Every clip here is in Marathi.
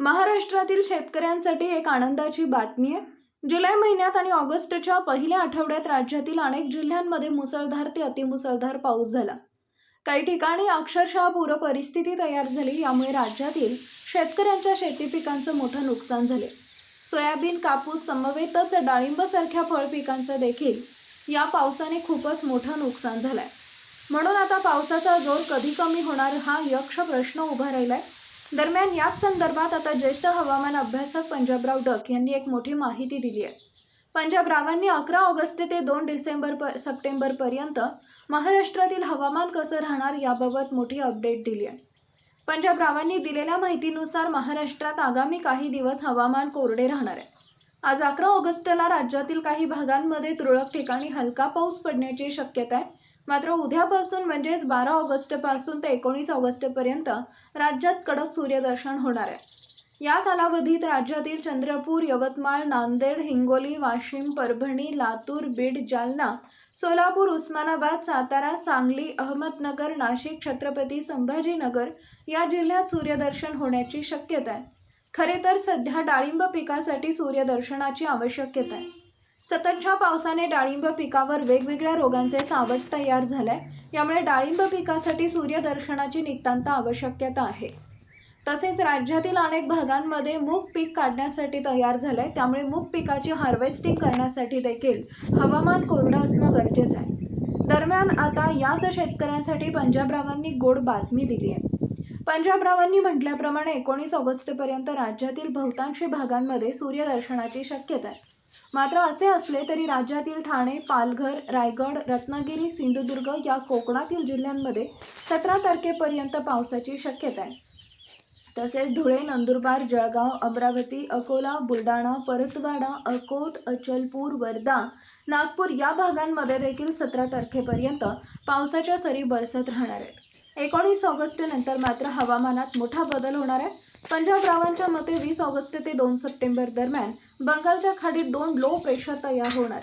महाराष्ट्रातील शेतकऱ्यांसाठी एक आनंदाची बातमी आहे. जुलै महिन्यात आणि ऑगस्टच्या पहिल्या आठवड्यात राज्यातील अनेक जिल्ह्यांमध्ये मुसळधार ते अतिमुसळधार पाऊस झाला. काही ठिकाणी अक्षरशः पूर परिस्थिती तयार झाली यामुळे राज्यातील शेतकऱ्यांच्या शेती पिकांचं मोठं नुकसान झाले. सोयाबीन कापूस समवेतच डाळिंबसारख्या फळ पिकांचं देखील या पावसाने खूपच मोठं नुकसान झालं आहे म्हणून आता पावसाचा जोर कधी कमी होणार हा यक्ष प्रश्न उभा आहे दरम्यान याच संदर्भात आता ज्येष्ठ हवामान अभ्यासक पंजाबराव डक यांनी एक मोठी माहिती दिली आहे. पंजाबरावांनी अकरा ऑगस्ट ते दोन डिसेंबर प सप्टेंबरपर्यंत महाराष्ट्रातील हवामान कसं राहणार याबाबत मोठी अपडेट दिली आहे. पंजाबरावांनी दिलेल्या माहितीनुसार महाराष्ट्रात आगामी काही दिवस हवामान कोरडे राहणार आहे. आज अकरा ऑगस्टला राज्यातील काही भागांमध्ये तुरळक ठिकाणी हलका पाऊस पडण्याची शक्यता आहे. मात्र उद्यापासून म्हणजेच बारा ऑगस्टपासून ते एकोणीस ऑगस्टपर्यंत राज्यात कडक सूर्यदर्शन होणार आहे. या कालावधीत राज्यातील चंद्रपूर यवतमाळ नांदेड हिंगोली वाशिम परभणी लातूर बीड जालना सोलापूर उस्मानाबाद सातारा सांगली अहमदनगर नाशिक छत्रपती संभाजीनगर या जिल्ह्यात सूर्यदर्शन होण्याची शक्यता आहे. खरे तर सध्या डाळिंब पिकासाठी सूर्यदर्शनाची आवश्यकता आहे. सततच्या पावसाने डाळिंब पिकावर वेगवेगळ्या रोगांचे सावज तयार झालंय. यामुळे डाळिंब पिकासाठी सूर्यदर्शनाची नितांत आवश्यकता आहे. तसेच राज्यातील अनेक भागांमध्ये मूग पीक काढण्यासाठी तयार झालंय. त्यामुळे मूग पिकाची हार्वेस्टिंग करण्यासाठी देखील हवामान कोरडं असणं गरजेचं आहे. दरम्यान आता याच शेतकऱ्यांसाठी पंजाबरावांनी गोड बातमी दिली आहे. पंजाबरावांनी म्हटल्याप्रमाणे एकोणीस ऑगस्टपर्यंत राज्यातील बहुतांशी भागांमध्ये सूर्यदर्शनाची शक्यता आहे. मात्र असे असले तरी राज्यातील ठाणे पालघर रायगड रत्नागिरी सिंधुदुर्ग या कोकणातील जिल्ह्यांमध्ये सतरा तारखेपर्यंत पावसाची शक्यता आहे. तसेच धुळे नंदुरबार जळगाव अमरावती अकोला बुलढाणा परतवाडा अकोट अचलपूर वर्धा नागपूर या भागांमध्ये देखील सतरा तारखेपर्यंत पावसाच्या सरी बरसत राहणार आहेत. एकोणीस ऑगस्ट नंतर मात्र हवामानात मोठा बदल होणार आहे. पंजाब रावांच्या मते वीस ऑगस्ट ते दोन सप्टेंबर दरम्यान बंगालच्या खाडीत दोन लो प्रेशर तयार होणार.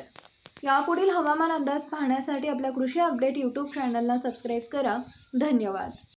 यापुढील हवामान अंदाज पाहण्यासाठी आपल्या कृषी अपडेट यूट्यूब चॅनलला सबस्क्राईब करा. धन्यवाद.